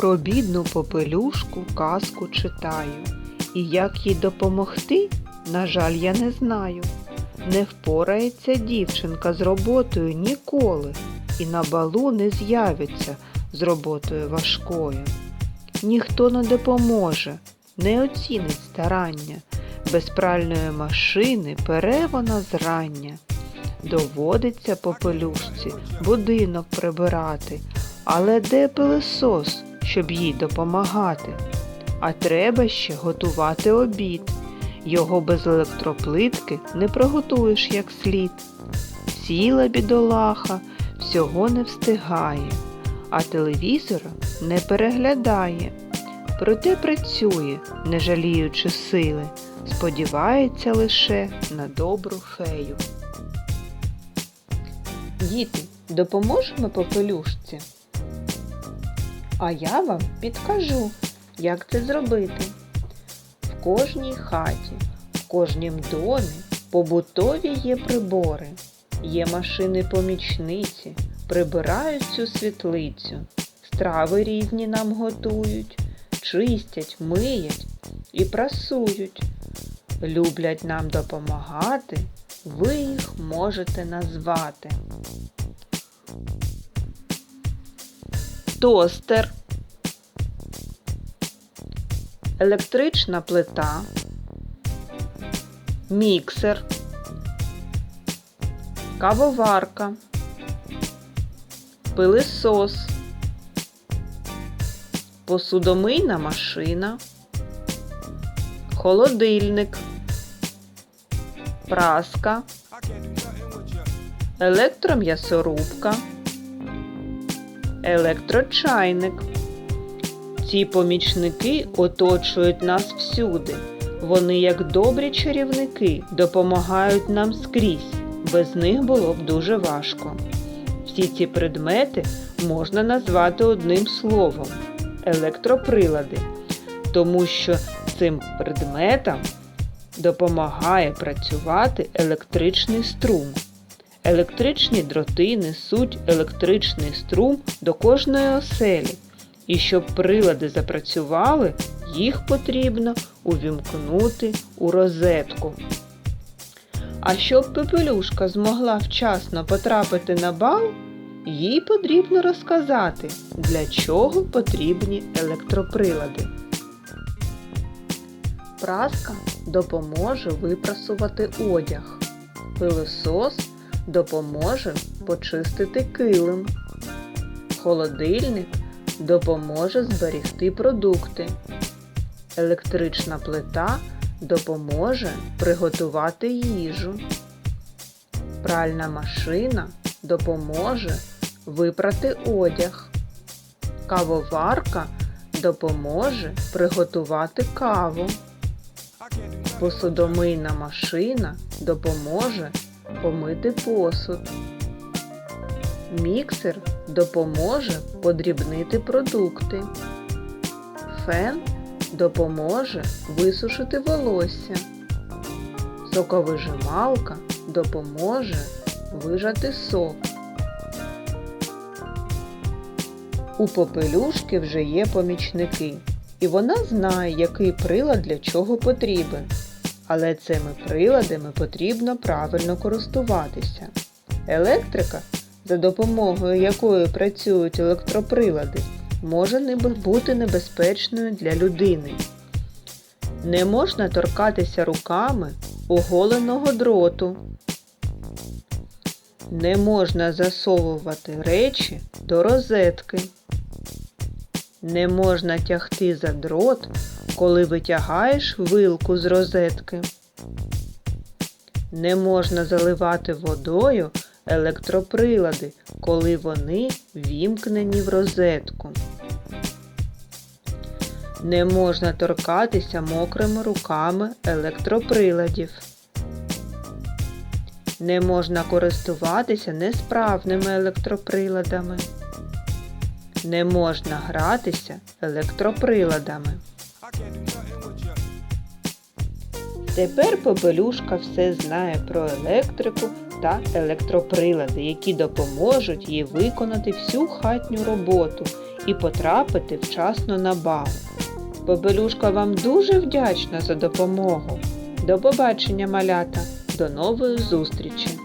Про бідну попелюшку казку читаю, і як їй допомогти, на жаль, я не знаю. Не впорається дівчинка з роботою ніколи, і на балу не з'явиться з роботою важкою. Ніхто не допоможе, не оцінить старання, без пральної машини пере вона зрання. Доводиться попелюшці будинок прибирати, але де пилисос, щоб їй допомагати? А треба ще готувати обід. Його без електроплитки не приготуєш як слід. Сіла бідолаха, всього не встигає, а телевізора не переглядає. Проте працює, не жаліючи сили, сподівається лише на добру фею. Діти, допоможемо попелюшці? А я вам підкажу, як це зробити. В кожній хаті, в кожнім домі побутові є прибори, є машини-помічниці, прибирають цю світлицю, страви різні нам готують, чистять, миють і прасують. Люблять нам допомагати, ви їх можете назвати. Тостер, електрична плита, міксер, кавоварка, пилисос, посудомийна машина, холодильник, праска, електром'ясорубка, електрочайник. Ці помічники оточують нас всюди. Вони, як добрі чарівники, допомагають нам скрізь. Без них було б дуже важко. Всі ці предмети можна назвати одним словом електроприлади, тому що цим предметам допомагає працювати електричний струм. Електричні дроти несуть електричний струм до кожної оселі. І щоб прилади запрацювали, їх потрібно увімкнути у розетку. А щоб пепелюшка змогла вчасно потрапити на бал, їй потрібно розказати, для чого потрібні електроприлади. Праска допоможе випрасувати одяг. Пилосос допоможе почистити килим. Холодильник допоможе зберігти продукти. Електрична плита допоможе приготувати їжу. Пральна машина допоможе випрати одяг. Кавоварка допоможе приготувати каву. Посудомийна машина допоможе помити посуд. Міксер допоможе подрібнити продукти. Фен допоможе висушити волосся. Соковижималка допоможе вижати сок. У попелюшки вже є помічники, і вона знає, який прилад для чого потрібен. Але цими приладами потрібно правильно користуватися. Електрика, за допомогою якої працюють електроприлади, може бути небезпечною для людини. Не можна торкатися руками оголеного дроту. Не можна засовувати речі до розетки. Не можна тягти за дрот, коли витягаєш вилку з розетки. Не можна заливати водою електроприлади, коли вони вімкнені в розетку. Не можна торкатися мокрими руками електроприладів. Не можна користуватися несправними електроприладами. Не можна гратися електроприладами. Тепер Попелюшка все знає про електрику та електроприлади, які допоможуть їй виконати всю хатню роботу і потрапити вчасно на бал. Попелюшка вам дуже вдячна за допомогу. До побачення, малята, до нової зустрічі!